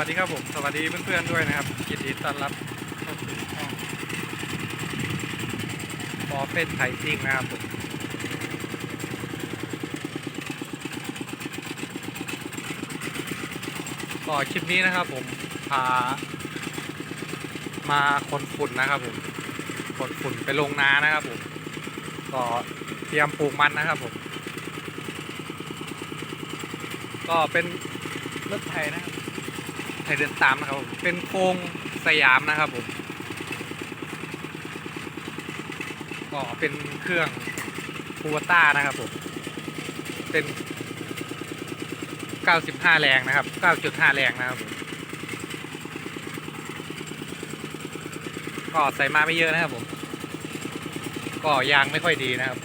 วัสดีครับผม สวัสดีเพื่อนๆด้วยนะครับยินดีต้อนรับเข้าสู่ช่องบอเป็นไทซิ่งนะครับผมก็คลิปนี้นะครับผมพามาขนฝุ่นนะครับผมขนฝุ่นไปลงนานะครับผมก็เตรียมปลูกมันนะครับผม ก็เป็นรถไถนะครับ ไทยเดินตามนะครับผมเป็นโครงสยามนะครับผมก็เป็นเครื่องคูวต้านะครับผมเป็น 95 แรงนะครับ 9.5 แรงนะครับผมก็ใส่มาไม่เยอะนะครับผม ก็ยางไม่ค่อยดีนะครับ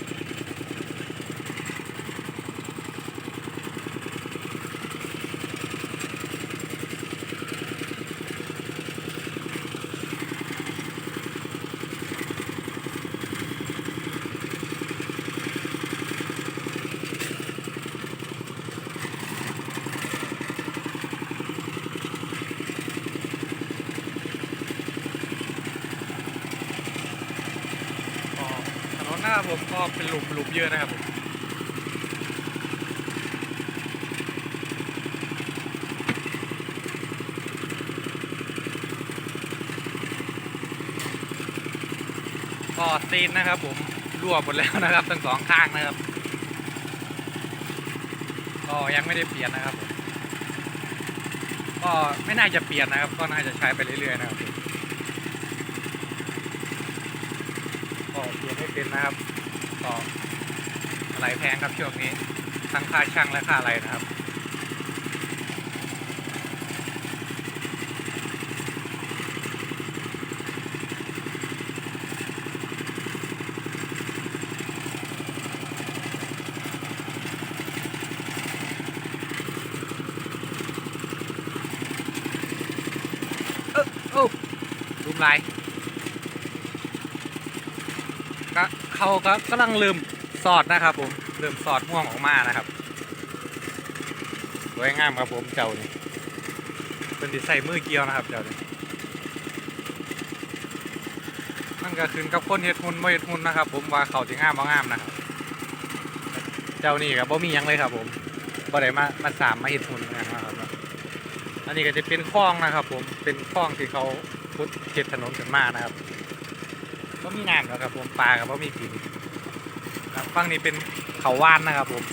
ก็ถ นนหน้าผมก็เป็นหลุมหลุมเยอะนะครับผมก็ซีนนะครับผมรั่วหมดแล้วนะครับทั้งสองข้างนะครับก็ยังไม่ได้เปลี่ยนนะครับผมก็ไม่น่าจะเปลี่ยนนะครับ ก็น่าจะใช้ไปเรื่อยๆนะครับก็เปลี่ยนไม่เป็นนะครับ ก็อะไรแพงครับช่วงนี้ ทั้งค่าช่างและค่าอะไรนะครับ เออโอ้ลุมลาย ก็เขาก็กำลังลืมสอดนะครับผมลืมสอดห่วงออกมานะครับสวยงามครับผมเจ้านี่เป็นดีใส่มือเกียวนะครับเจ้านี่มันก็ขึ้นกับคนเฮ็ดหุ่นไม่เฮ็ดหุ่นนะครับ ผมว่าเขาจะงามบ่งามนะครับเจ้านี่ก็บ่มียังเลยครับผมบ่ได้มามาสามมาเฮ็ดหุ่นนะครับอันนี้ก็จะเป็นคลองนะครับ ผมเป็นคลองที่เขาพุดเฮ็ดถนนขึ้นมานะครับ มีน้ำแล้วครับผมปลากับว่ามีกินครับฝั่งนี้เป็นเขาว่านนะครับผม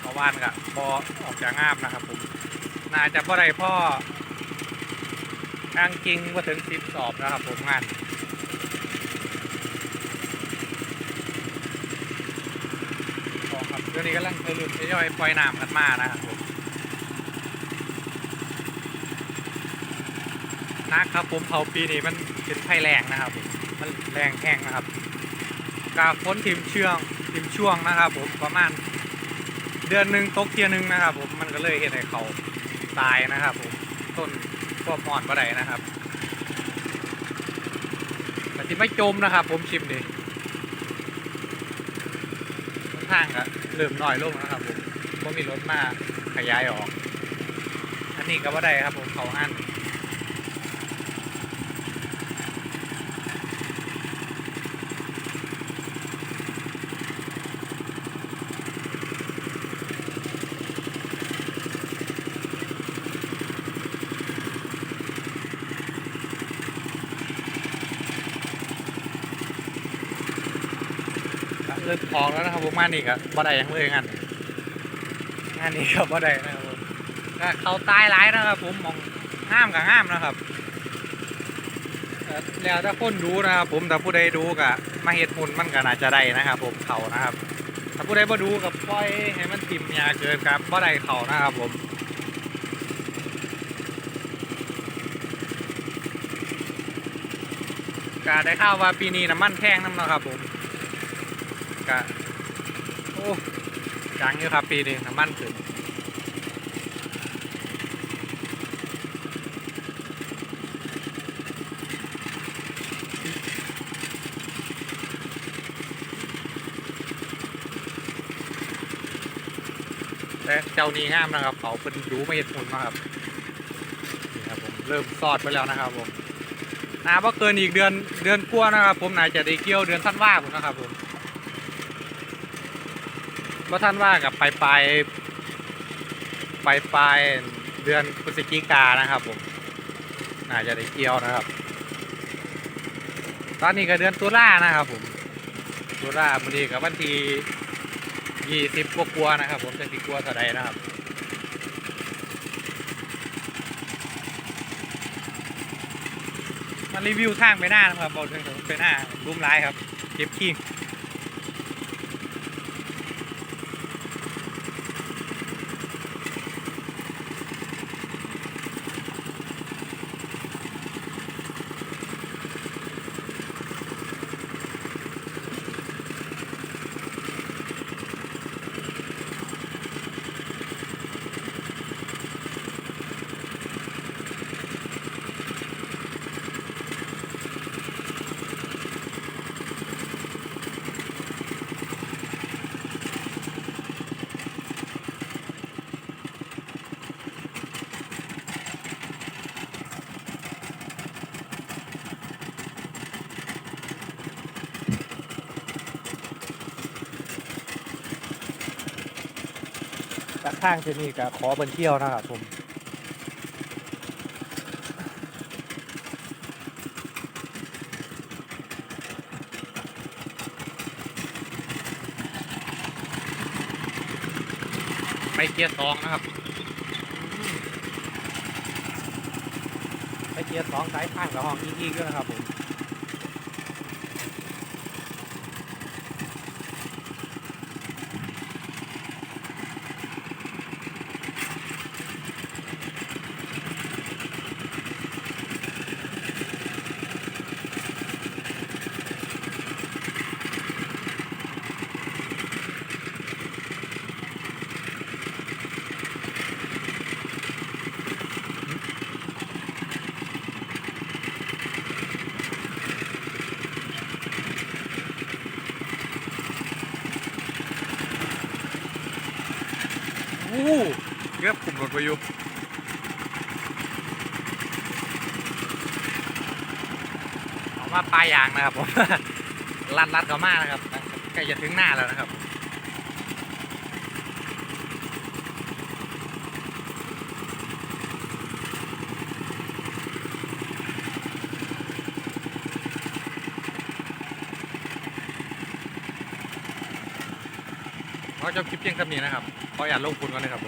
เขาว่านกับพอออกจากงามนะครับผมน่าจะพ่อใดพ่อกลางจริงว่าถึงสิบสอบนะครับผมงานออกครับเดี๋ยวนี้กำลังเริ่มทยอยปล่อยน้ำกันมานะครับผม นักครับผมเผาปีนี้มันเป็นไฟแรงนะครับผมมันแรงแห้งนะครับกาพ้นทีมเชื่องทีมช่วงนะครับผมประมาณเดือนหนึ่งตกเทียหนึ่งนะครับ ผมมันก็เลยเห็นให้เขาตายนะครับผมต้นพวกมอนบ่ได้นะครับแต่ที่ไม่จมนะครับ ผมชิมดิค่อนข้างก็เริ่มน้อยลงนะครับผมก็มีรถมาขยายออก อันนี้ก็บ่ได้ครับผมเขาอัน เริ่มพองแล้วนะครับผมงานนี้ก็บ่ได้ยังเลยงานงานนี้ก็บ่ได้นะครับผมก็เขาตายหลายนะครับผมมองห้ามกับห้ามนะครับแล้วถ้าคนดูนะครับผมถ้าผู้ใดดูก็มาเฮ็ดหุ่นมันก็น่าจะได้นะครับ ผมเขานะครับถ้าผู้ใดบ่ดูกับปล่อยให้มันทิ่มยาเกินครับบ่ได้เขานะครับผมก็ได้ข่าวว่าปีนี้น้ำมันแพงน้ำนะครับผม โอ้จังอยู่ครับปีนี้น้ำมันขึ้นแต่เจ้านี้งามนะครับเขาเป็นดูไม่เห็นหุ่นมาครับนี่ครับผมเริ่มซอดไปแล้วนะครับผมนาว่าเกินอีกเดือนเดือนกว่านะครับ ผมน่าจะได้เกี่ยวเดือนธันว่าคมนะครับผม ก็ท่านว่ากับปลายปลายปลายปลายเดือนพฤศจิกานะครับผมน่าจะได้เกี่ยวนะครับ ตอนนี้ก็เดือนตุลานะครับผมตุลาพอดีกับวันที่ยี่สิบกว่าๆนะครับผมจะสิกว่าเท่าใดนะครับมารีวิวทางไปหน้านะครับบอกถึงไปหน้ารุมร้ายครับเก็บขี้ จากข้างที่นี่ก็ขอเบิ่นเที่ยวนะครับผมไปเกียร์สองนะครับอืมไปเกียร์สองสายข้างกับห้องอีกอีกด้วยนะครับผม อู้เกือบคุมรถไปอยู่เอามาปลายยางนะครับผมลัดลัดเขามากนะครับใกล้จะถึงหน้าแล้วนะครับ ขอจบคลิปเพียงเท่านี้นะครับขออย่าตลงทุนกันนะครับผม